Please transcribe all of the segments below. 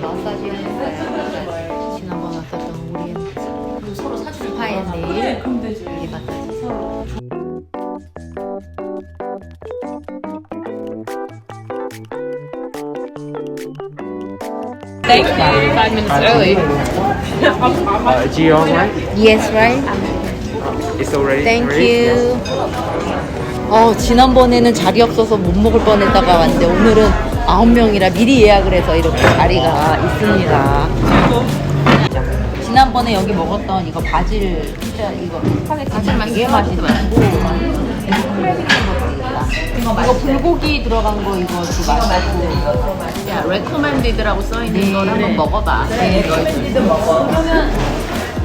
마사지 했어요. 지난번 왔었던 우리 서로 사진 파인데 그럼 되지. 마사지. Thank you. Five minutes early. Uh, Gio, right? Yes, right? It's already Thank you. 어, 지난번에는 자리 없어서 못 먹을 뻔했다가 왔는데 오늘은 아홉 명이라 미리 예약을 해서 이렇게 자리가 있습니다. 지난번에 여기 먹었던 이거 바질 이거 스파게티 되게 맛있고 이거 불고기 들어간 거 이거 도 맛있고 야, recommended라고 써 있는 네, 걸 그래. 한번 먹어봐. 사이즈 한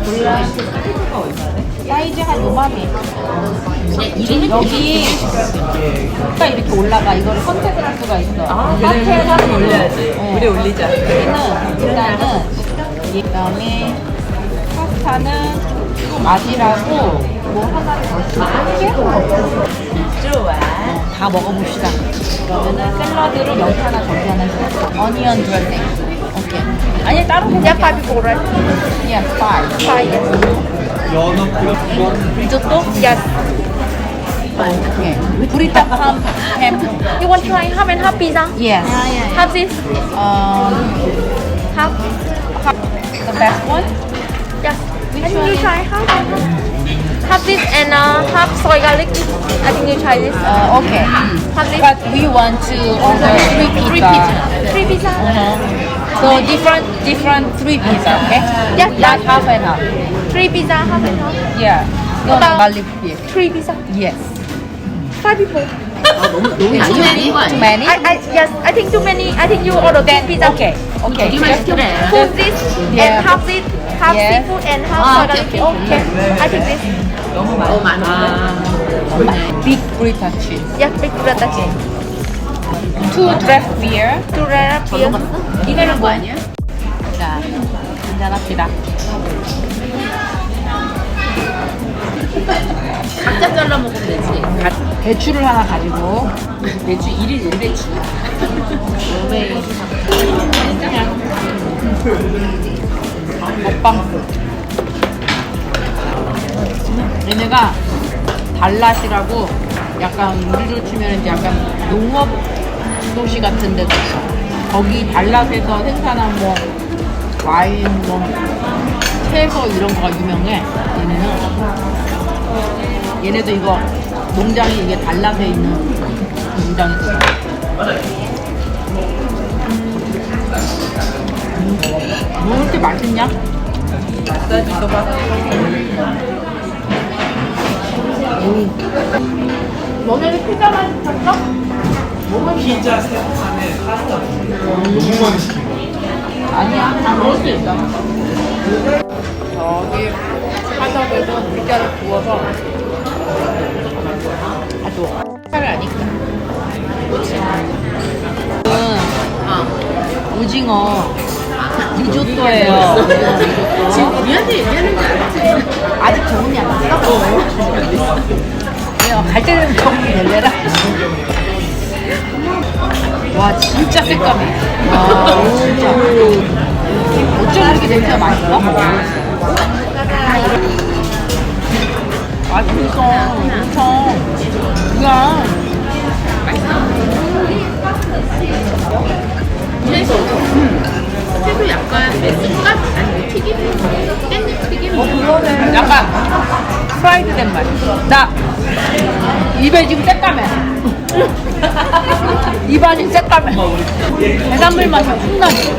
요맘이 그 냥 이름이 여기 가 이렇게 올라가 이거를 선택을 할 수가 있어. 아, 선택을 하면 올려야지. 어. 우리 올리자. 여기는 일단은 이 그다음에 파스타는 맛이라고 뭐 하나를 더 줄게. 좋아. 다 먹어봅시다. 그러면은 샐러드를 여기 하나 저기 하나 줘. 어니언 드레싱. 오케이. 아니 따로 해. 야 파비 고래. 야 파이. 파이. 리조또? Yes. 오케이. 브리타 함 햄. You want to try half and half pizza? Yes. Half this, Um, half. the best one? Yes. I think you try half and half. Half this and uh, half soy garlic. I think you try this. Uh, okay. Half this. But we want to order three pizza. Three pizza. Uh-huh. So different, different three pizza, okay? Yeah, like half and half. Three pizza, half and half. Yeah. No About garlic beef. Three pizza. Yes. Five people. It's too many. Too many. I, I, yes, I think too many. I think you order then, two pizza. Okay. Okay. You must do. Full this Yeah. and half it, half Yeah. seafood and half Ah, okay, salad. okay, okay. I think this. Oh my god. Big Brita cheese. Yeah, big butter chicken. Two draft beer. Two rare beer. 이거는 뭐 아니야? 자, 한잔합시다. 각자 잘라 먹으면 되지. 가- 배추를 하나 가지고 매주 1일 1배추. 먹방. 얘네가 달랏이라고 약간 우리로 치면 이제 약간 농업 도시 같은 데도 있어. 거기 달랏에서 생산한 뭐 와인, 뭐 채소 이런 거가 유명해. 얘네는 얘네도 이거 농장이 이게 달랏에 있는 농장에서 뭐 이렇게 맛있냐? 이거 봐. 너네는 피자만 시켰어? 피자 세 판에 파스타 너무 많이 시킨 거 아니야, 다 먹을 수 있어. 저기 화덕에서 물자를 부어서 아주 화를 아니까. 어. 오징어 리조또예요. 리조또. 지금 우리한테 얘기하는 거? 아직 적응이 안 됐어? 왜요? 갈 때는 적응이 될래라? 와 진짜 새까매 와 진짜. 어쩜 이렇게 냄새가 맛있어? 맛있어 엄청 그냥 그래도 약간 메스가 아니 튀김? 깻잎 튀김? 그러네. 약간 프라이드 된 맛. 나 입에 지금 새까매. 입안이 새까매. 해산물 맛이 확 나지.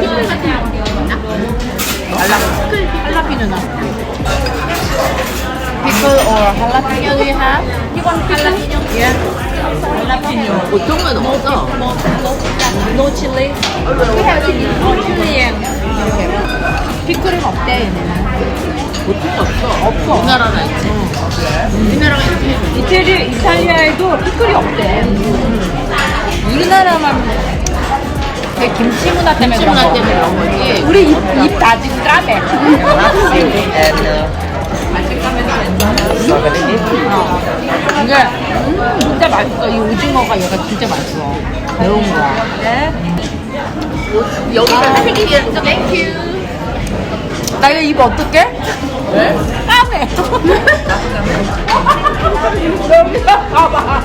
피클 같은 거 있나? 할라, 할라피뇨나. Pickle or jalapeno do you have? You want jalapeno? Yeah. 보통은 없어. No, chili. We have chili. No chili. 이렇게. 피클은 없대 얘네는. 보통 없어. 없어. 우리나라나 있지. 우리나라가 이렇게 이태리 이탈리아에도 피클이 없대. 우리나라만 되게 김치 문화 때문에 김치 문화. 때문에 그런 거지. 우리 입다 지금 까매. 이게 음, 진짜 맛있어. 이 오징어가 얘가 진짜 맛있어. 매운 거야. 네. 튀기면 좀 땡큐. 나 이거 입 어떡해? 왜? 까매. 여기다 봐봐.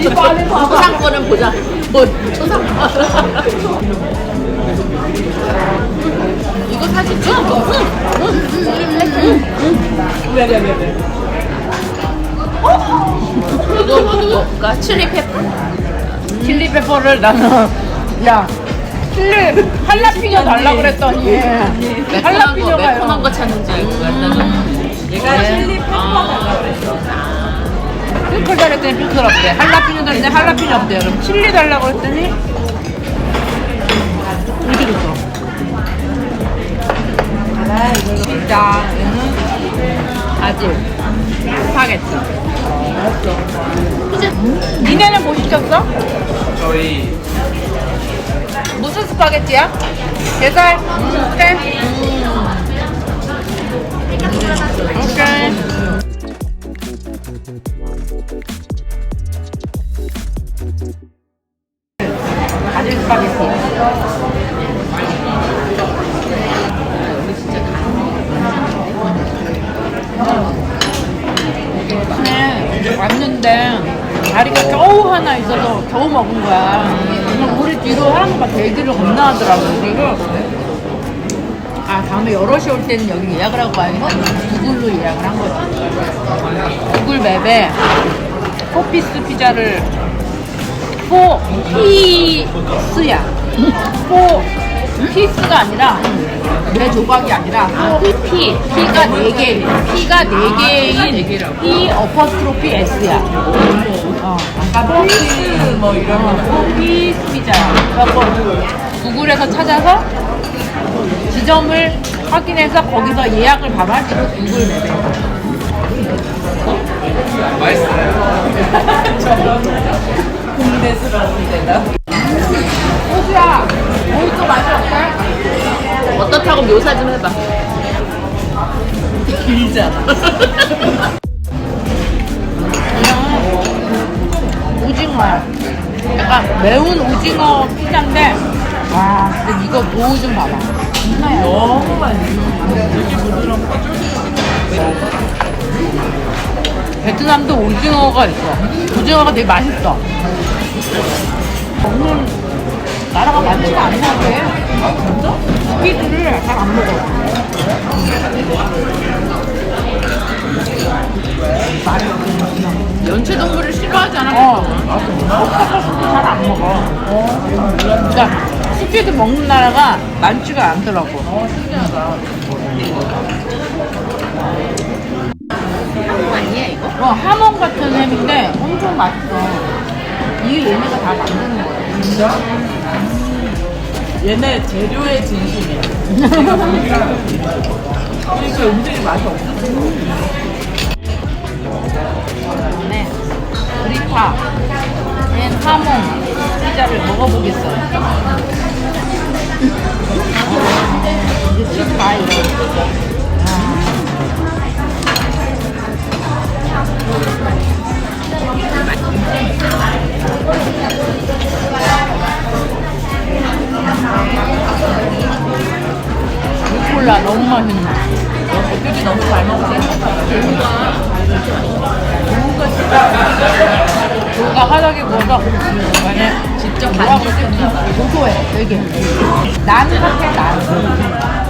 입 안에 봐봐. 초상권은 보자. 뭐 초상권. 이거 사 진 찍어. 이거 뭘까? 칠리 페퍼. 칠리 페퍼를 나는 야 칠리 할라피뇨 달라 그랬더니 매콤한 거, 할라피뇨가 매콤한 거 찾는 줄 알고 갖다가. 얘가 칠리 페퍼 달라 그랬어. 핑클 달랬더니 핑클 없대. 할라피뇨 달랬더니 할라피뇨 없대요. 그럼 칠리 달라고 했더니 이렇게 줬어. 진짜 아직 스파게티. 니네는 뭐 시켰어? 저희 무슨 스파게티야? 게살? 음, 그래. 오케이. 왔는데 다리가 겨우 하나 있어서 겨우 먹은 거야. 그냥 우리 뒤로 사람과 대기를 겁나 하더라고. 그리고 아 다음에 여럿이 올 때는 여기 예약을 하고 가야겠어. 구글로 예약을 한 거지. 구글 맵에 포피스 피자를 포피스야. 포 피스가 아니라 내 조각이 아니라 포피 피가 네 개, 피가 네 개인 피 어퍼스트로피 S야. 어, 아까 포피스 뭐 이런 거 포피스 피자야. 그래서 구글에서 찾아서 지점을 확인해서 거기서 예약을 바로 할 수 있어 구글 맵에. 호수야, 오이도 맛이 어때? 어떻다고 묘사 좀 해봐. 오징어야. 약간 매운 오징어 피자인데, 와, 근데 이거 도우 좀 봐봐. 정말 너무 맛있어. 베트남도 오징어가 있어. 오징어가 되게 맛있어. 나라가 많지가 않나 봐. 아, 진짜? 고기들을 잘 안 먹어. 연체 동물을 싫어하지 않아? 어. 잘안 먹어. 그러니까 스피드 먹는 나라가 많지가 않더라고. 한국 아니야 이거? 어, 하몽 같은 햄인데 엄청 맛있어. 이게 얘네가 다 만드는 거야. 진짜? 얘네 재료의 진심이야. 그러니까 은근히 맛이 없어. 그다음에 브리타 앤 하몽 피자를 먹어보겠어요. 몰라 너무 맛있네. 어떻게 너무 잘 먹지? 조가 구워서 만약 직접 뭐라고 그러지? 고소해 되게 난 같아 난